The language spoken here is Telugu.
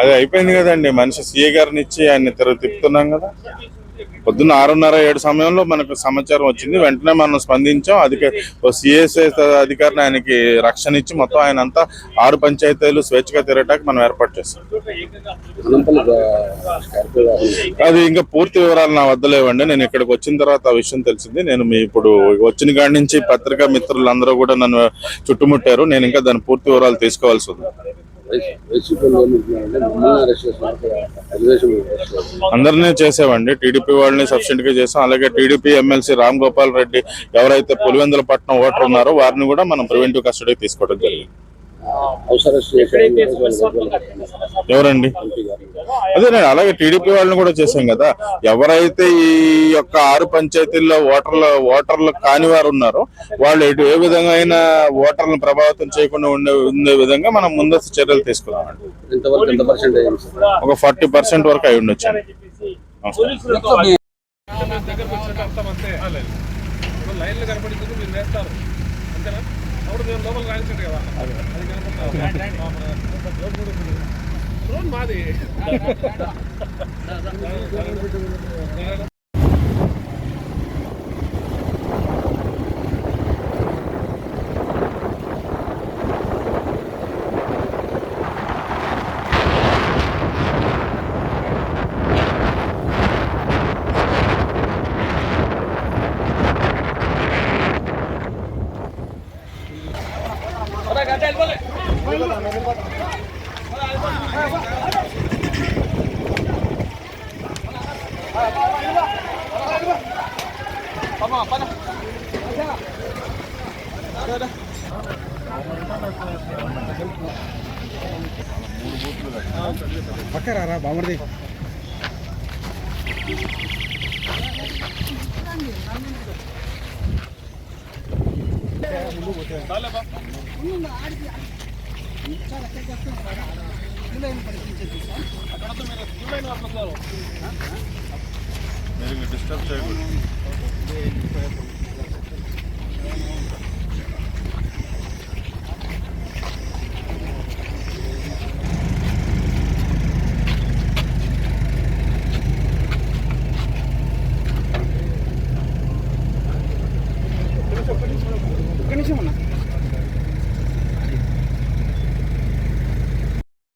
అది అయిపోయింది కదండి. మనిషి సీఏ గారిని ఇచ్చి ఆయన తిరుగు తిప్పుతున్నాం కదా. పొద్దున్న ఆరున్నర ఏడు సమయంలో మనకు సమాచారం వచ్చింది. వెంటనే మనం స్పందించాం. అధిక సిఎస్ఐ అధికారిని ఆయనకి రక్షణ ఇచ్చి మొత్తం ఆయన అంతా ఆరు పంచాయతీలు స్వేచ్ఛగా తిరగటానికి మనం ఏర్పాటు చేస్తాం. అది ఇంకా పూర్తి వివరాలు నా వద్ద లేవండి. నేను ఇక్కడికి వచ్చిన తర్వాత ఆ విషయం తెలిసింది. నేను మీ ఇప్పుడు వచ్చిన కాడి నుంచి పత్రికా మిత్రులందరూ కూడా నన్ను చుట్టుముట్టారు. నేను ఇంకా దాని పూర్తి వివరాలు తీసుకోవాల్సి ఉంది. అందరినీ చేసామండి టీడీపీ వాళ్ళని సబ్సిడీ గా చేసాం. అలాగే టీడీపీ ఎమ్మెల్సీ రామ్ గోపాల్ రెడ్డి ఎవరైతే పులివెందుల పట్నం ఓటర్ ఉన్నారో వారిని కూడా మనం ప్రివెంటివ్ కస్టడీ తీసుకోవడం జరిగింది. ఎవరండి? ఎంపీ గారు. అదే నేను అలాగే టీడీపీ వాళ్ళని కూడా చేశాం కదా. ఎవరైతే ఈ యొక్క ఆరు పంచాయతీల్లో ఓటర్ల ఓటర్లు కాని వారు ఉన్నారో వాళ్ళు ఎటు ఏ విధంగా అయినా ఓటర్లను ప్రభావితం చేయకుండా ఉండే ఉండే విధంగా మనం ముందస్తు చర్యలు తీసుకున్నామండి ఒక ఫార్టీ పర్సెంట్ వరకు అయి ఉండొచ్చు లైన్లు మీరు వేస్తారు అంతేనా అప్పుడు మేము లోపల రాయించండి కదా అది. మాది Dale, dale, dale. Tama, pana. Ada, ada. பக்கர் ஆறா பாமர்தி தலைவா మీరు డిస్టర్బ్ చేయకూడదు. ఒక నిమిషం అన్నా.